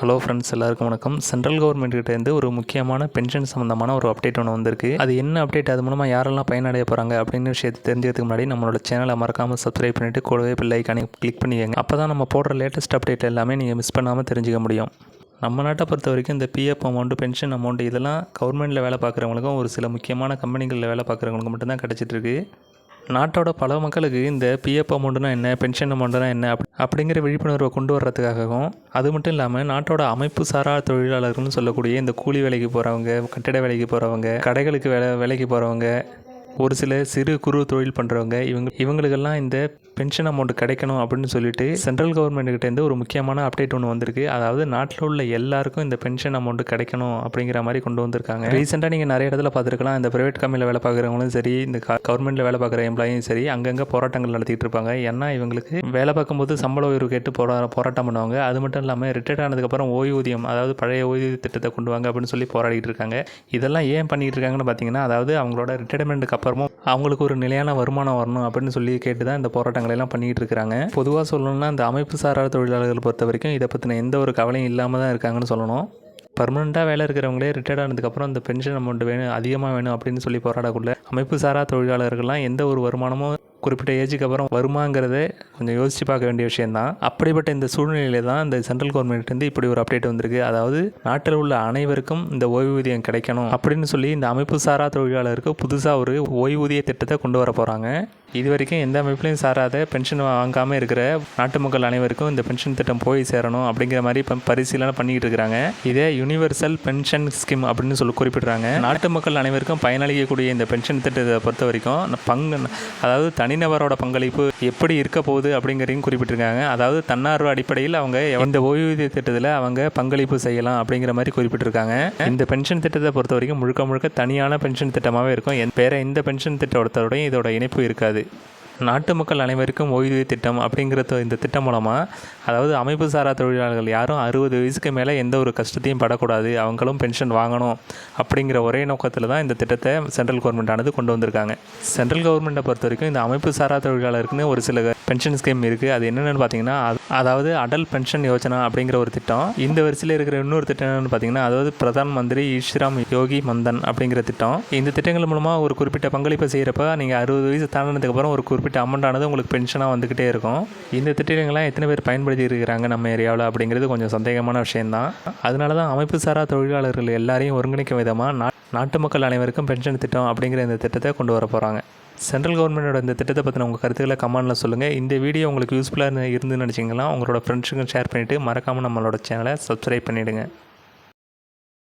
Hello friends எல்லாருக்கும் வணக்கம். Central government கிட்டேருந்து ஒரு முக்கியமான பென்ஷன் சம்மந்தமான ஒரு அப்டேட் ஒன்று வந்திருக்கு. அது என்ன அப்டேட் அது மூலமாக யாரெல்லாம் பயனடைய போகிறாங்க அப்படின்னு விஷயத்தை தெரிஞ்சதுக்கு முன்னாடி நம்மளோட சேனலை மறக்காமல் சப்ஸ்கிரைப் பண்ணிவிட்டு கூடவே பில் ஐக்கானே கிளிக் பண்ணிக்கோங்க. அப்போ தான் நம்ம போடுற லேட்டஸ்ட் அப்டேட் எல்லாமே நீங்கள் மிஸ் பண்ணாமல் தெரிஞ்சுக்க முடியும். நம்ம நாட்டை பொறுத்த வரைக்கும் இந்த பிஎஃப் அமௌண்ட்டு பென்ஷன் அமௌண்ட் இதெல்லாம் கவர்மெண்ட்டில் வேலை பார்க்குறவங்களுக்கும் ஒரு சில முக்கியமான கம்பெனிகளில் வேலை பார்க்குறவங்களுக்கு மட்டும்தான் கிடச்சிட்ருக்கு நாட்டோட பல மக்களுக்கு இந்த பிஎஃப் அமௌண்ட்னா என்ன பென்ஷன் அமௌண்ட்னா என்ன அப்படிங்கிற விழிப்புணர்வை கொண்டு வர்றதுக்காகவும் அது மட்டும் இல்லாமல் நாட்டோட அமைப்பு சாரா தொழிலாளர்கள்னு சொல்லக்கூடிய இந்த கூலி வேலைக்கு போகிறவங்க கட்டிட வேலைக்கு போகிறவங்க கடைகளுக்கு வேலை வேலைக்கு போகிறவங்க ஒரு சில சிறு குறு தொழில் பண்ணுறவங்க இவங்க இவங்களுக்கெல்லாம் இந்த பென்ஷன் அமௌண்ட் கிடைக்கணும் அப்படின்னு சொல்லிட்டு சென்ட்ரல் கவர்மெண்ட்டுக்கிட்டேருந்து ஒரு முக்கியமான அப்டேட் ஒன்று வந்திருக்கு. அதாவது நாட்டில் உள்ள எல்லாருக்கும் இந்த பென்ஷன் அமௌண்ட் கிடைக்கணும் அப்படிங்கிற மாதிரி கொண்டு வந்திருக்காங்க. ரீசெண்டாக நீங்கள் நிறைய இடத்துல பார்த்துருக்கலாம். இந்த ப்ரைவேட் கம்பெனியில் வேலை பார்க்குறவங்களும் சரி இந்த கவர்மெண்ட்டில் வேலை பார்க்குற எம்ப்ளாயும் சரி அங்கங்கே போராட்டங்கள் நடத்திட்டு இருப்பாங்க. ஏன்னா இவங்களுக்கு வேலை பார்க்கும்போது சம்பள உயர்வு கேட்டு போரா போராட்டம் பண்ணுவாங்க. அது மட்டும் இல்லாமல் ரிட்டையர்ட் ஆனதுக்கப்புறம் ஓய்வூதியம் அதாவது பழைய ஓய்வூதிய திட்டத்தை கொண்டு வாங்க அப்படின்னு சொல்லி போராடிட்டு இருக்காங்க. இதெல்லாம் ஏன் பண்ணிட்டு இருக்காங்கன்னு பார்த்தீங்கன்னா அதாவது அவங்களோட ரிட்டையர்மெண்ட்டுக்கு அப்புறம் அவங்களுக்கு ஒரு நிலையான வருமானம் வரணும் அப்படின்னு சொல்லி கேட்டு தான் இந்த போராட்டங்களை எல்லாம் பண்ணிகிட்டு இருக்கிறாங்க. பொதுவாக சொல்லணும்னா இந்த அமைப்பு சாரா தொழிலாளர்கள் பொறுத்த வரைக்கும் இதை பற்றின எந்த ஒரு கவலையும் இல்லாமல் தான் இருக்காங்கன்னு சொல்லணும். பர்மனெண்ட்டாக வேலை இருக்கிறவங்களே ரிட்டையர்ட் ஆனதுக்கப்புறம் இந்த பென்ஷன் அமௌண்ட் வேணும் அதிகமாக வேணும் அப்படின்னு சொல்லி போராடக்குள்ள அமைப்பு சாரா தொழிலாளர்கள்லாம் எந்த ஒரு வருமானமும் குறிப்பிட்ட ஏஜுக்கு அப்புறம் வருமாங்கிறத கொஞ்சம் யோசித்து பார்க்க வேண்டிய விஷயந்தான் அப்படிப்பட்ட இந்த சூழ்நிலையில தான் இந்த சென்ட்ரல் கவர்மெண்ட்லேருந்து இப்படி ஒரு அப்டேட் வந்திருக்கு. அதாவது நாட்டில் உள்ள அனைவருக்கும் இந்த ஓய்வூதியம் கிடைக்கணும் அப்படின்னு சொல்லி இந்த அமைப்பு சாரா தொழிலாளருக்கு புதுசாக ஒரு ஓய்வூதிய திட்டத்தை கொண்டு வர போகிறாங்க இது வரைக்கும் எந்த அமைப்புலையும் சாராத பென்ஷன் வாங்காமல் இருக்கிற நாட்டு மக்கள் அனைவருக்கும் இந்த பென்ஷன் திட்டம் போய் சேரணும் அப்படிங்கிற மாதிரி இப்போ பரிசீலனை பண்ணிக்கிட்டு இருக்கிறாங்க. இதே யூனிவர்சல் பென்ஷன் ஸ்கீம் அப்படின்னு சொல்லி குறிப்பிடுறாங்க. நாட்டு மக்கள் அனைவருக்கும் பயனளிக்கக்கூடிய இந்த பென்ஷன் திட்டத்தை பொறுத்த வரைக்கும் பங்கு அதாவது தனிநபரோட பங்களிப்பு எப்படி இருக்க போகுது அப்படிங்கிறதையும் குறிப்பிட்டிருக்காங்க. அதாவது தன்னார்வ அடிப்படையில் அவங்க இந்த ஓய்வூதிய திட்டத்தில் அவங்க பங்களிப்பு செய்யலாம் அப்படிங்கிற மாதிரி குறிப்பிட்டிருக்காங்க. இந்த பென்ஷன் திட்டத்தை பொறுத்த வரைக்கும் முழுக்க முழுக்க தனியான பென்ஷன் திட்டமாகவே இருக்கும். என் பேர இந்த பென்ஷன் திட்டத்தோடையும் இதோட இணைப்பு இருக்காது. நாட்டு மக்கள் அனைவருக்கும் ஓய்வூதிய திட்டம் அப்படிங்கிற இந்த திட்டம் மூலமாக அதாவது அமைப்பு சாரா தொழிலாளர்கள் யாரும் அறுபது வயசுக்கு மேலே எந்த ஒரு கஷ்டத்தையும் படக்கூடாது அவங்களும் பென்ஷன் வாங்கணும் அப்படிங்கிற ஒரே நோக்கத்தில் தான் இந்த திட்டத்தை சென்ட்ரல் கவர்மெண்ட் ஆனது கொண்டு வந்திருக்காங்க. சென்ட்ரல் கவர்மெண்ட்டை பொறுத்த வரைக்கும் இந்த அமைப்பு சாரா தொழிலாளருக்குன்னு ஒரு சில பென்ஷன் ஸ்கீம் இருக்குது அது என்னென்னு பார்த்தீங்கன்னா அதாவது அடல் பென்ஷன் யோஜனா அப்படிங்கிற ஒரு திட்டம். இந்த வரிசையில் இருக்கிற இன்னொரு திட்டம் என்னென்னு பார்த்தீங்கன்னா அதாவது பிரதான் மந்திரி ஈஸ்ராம் யோகி மந்தன் அப்படிங்கிற திட்டம். இந்த திட்டங்கள் மூலமாக ஒரு குறிப்பிட்ட பங்களிப்பை செய்கிறப்ப நீங்கள் அறுபது வயசு தாண்டினதுக்கு அப்புறம் ஒரு குறிப்பிட்ட அமௌண்ட் ஆனது உங்களுக்கு பென்ஷனாக வந்துக்கிட்டே இருக்கும். இந்த திட்டங்கள்லாம் எத்தனை பேர் பயன்படுத்தி இருக்கிறாங்க நம்ம ஏரியாவில் அப்படிங்கிறது கொஞ்சம் சந்தேகமான விஷயம்தான். அதனால தான் அமைப்பு சாரா தொழிலாளர்கள் எல்லாரையும் ஒருங்கிணைக்கும் விதமாக நாட்டு மக்கள் அனைவருக்கும் பென்ஷன் திட்டம் அப்படிங்கிற இந்த திட்டத்தை கொண்டு வர போகிறாங்க சென்ட்ரல் கவர்மெண்டோட இந்த திட்டத்தை பற்றின உங்கள் கருத்துக்களை கமெண்டில் சொல்லுங்கள் இந்த வீடியோ உங்களுக்கு யூஸ்ஃபுல்லாக இருந்து நினச்சிங்கன்னா உங்களோட ஃப்ரெண்ட்ஸுக்கும் ஷேர் பண்ணிவிட்டு மறக்காமல் நம்மளோட சேனலை சப்ஸ்கிரைப் பண்ணிவிடுங்க